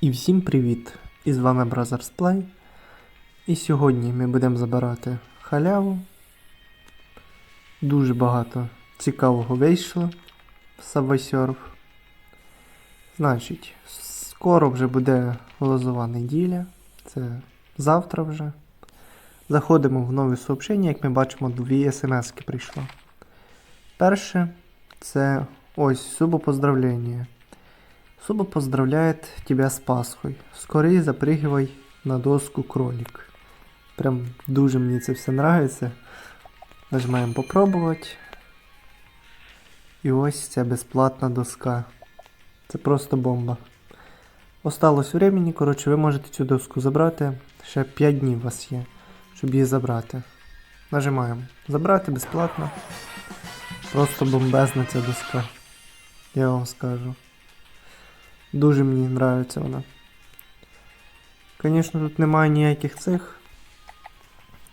І всім привіт! І з вами Brothers Play. І сьогодні ми будемо забирати халяву. Дуже багато цікавого вийшло в Subway Значить, скоро вже буде лозова неділя. Це завтра вже. Заходимо в нові сообщення, як ми бачимо, дві смс-ки прийшло. Перше це ось субо поздравлення. Суба поздравляет тебя с Пасхой. Скорее запрыгивай на доску кролик. Прям дуже мені це все нравиться. Нажимаємо попробувати. І ось ця безплатна доска. Це просто бомба. Осталось времени, коротше, ви можете цю доску забрати. Ще 5 днів у вас є, щоб її забрати. Нажимаємо. Забрати безплатно. Просто бомбезна ця доска. Я вам скажу. Дуже мені нравиться вона. Звісно, тут немає ніяких цих.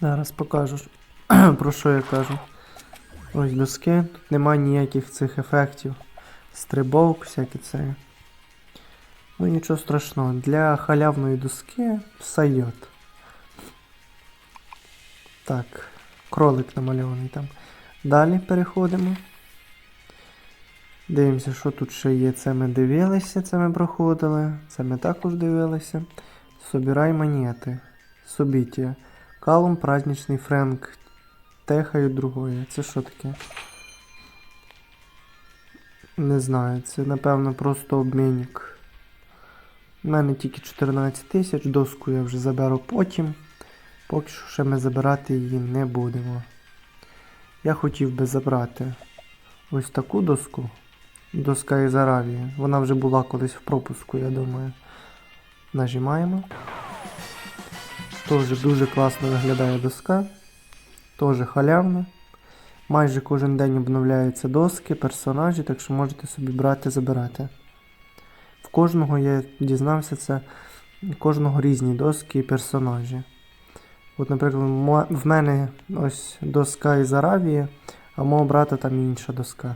Зараз покажу, про що я кажу. Ось доски. Тут немає ніяких цих ефектів. Стрибовок, всякі це. Ну нічого страшного. Для халявної доски сайот. Так, кролик намальований там. Далі переходимо. Дивимося, що тут ще є. Це ми дивилися, це ми проходили. Це ми також дивилися. Собирай монети. Собіття. Калум праздничний Френк. Техаю другое. Це що таке? Не знаю, це напевно просто обмінник. У мене тільки 14 тисяч, доску я вже заберу потім. Поки що ще ми забирати її не будемо. Я хотів би забрати ось таку доску. Доска із Аравії. Вона вже була колись в пропуску, я думаю. Нажимаємо. Теж дуже класно виглядає доска. Теж халявна. Майже кожен день обновляються доски, персонажі, так що можете собі брати, забирати. В кожного я дізнався це. Кожного різні доски і персонажі. От, наприклад, в мене ось доска із Аравії, а мого брата там інша доска.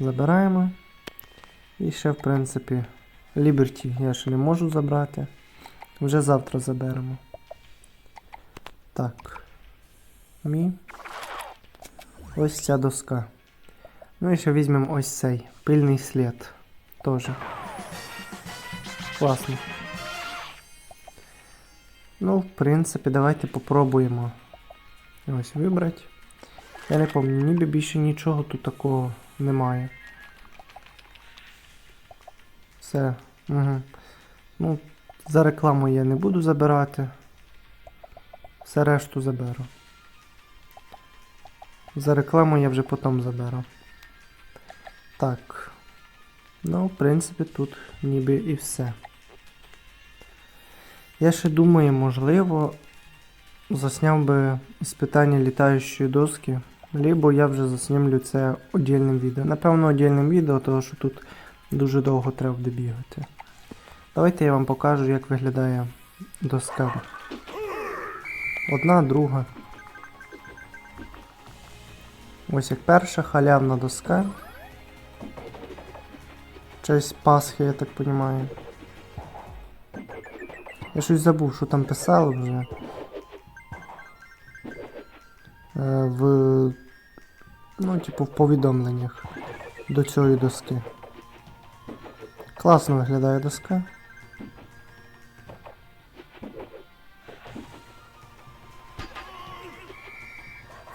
Забираємо. І ще, в принципі, Liberty я ще не можу забрати. Вже завтра заберемо. Так. Мі. Ось ця доска. Ну і ще візьмемо ось цей пильний слід. Тоже. Класно. Ну, в принципі, давайте попробуємо. Ось вибрати. Я не пам'ятаю, ніби більше нічого тут такого немає. Все. Угу. Ну, за рекламу я не буду забирати. Все решту заберу. За рекламу я вже потім заберу. Так. Ну, в принципі, тут ніби і все. Я ще думаю, можливо, засняв би іспитання літаючої доски. Либо я вже заснімлю це отдільним відео. Напевно, отдільним відео, тому що тут дуже довго треба буде. Давайте я вам покажу, як виглядає доска. Одна, друга. Ось як перша халявна доска. Честь Пасхи, я так розумію. Я щось забув, що там писало вже. В. Ну, типу, в повідомленнях до цієї доски. Класно виглядає доска.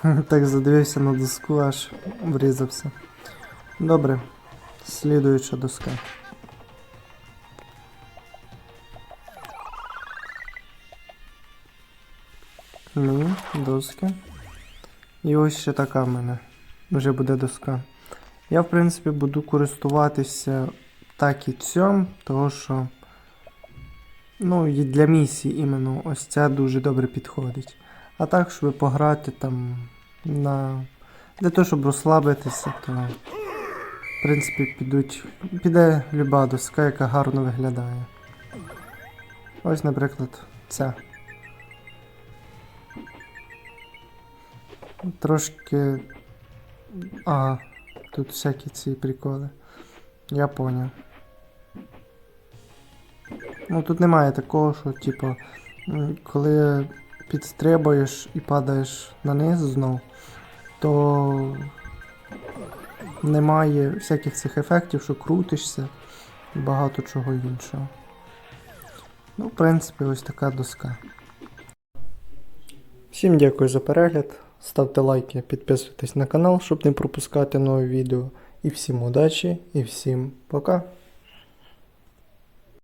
Так задивився на доску, аж врізався. Добре. Слідуюча доска. Ну, доски. І ось ще така в мене. Вже буде доска. Я, в принципі, буду користуватися так і цьом, того що. Ну, і для місії іменно ось ця дуже добре підходить. А так, щоб пограти там на. Для того, щоб розслабитися, то. В принципі, підуть. Піде люба доска, яка гарно виглядає. Ось, наприклад, ця. Трошки. Ага, тут всякі ці приколи. Я поняв. Ну тут немає такого, що, типу, коли підстрибуєш і падаєш на низ знов, то немає всяких цих ефектів, що крутишся і багато чого іншого. Ну, в принципі, ось така доска. Всім дякую за перегляд. Ставте лайки, підписуйтесь на канал, щоб не пропускати нові відео. І всім удачі, і всім пока!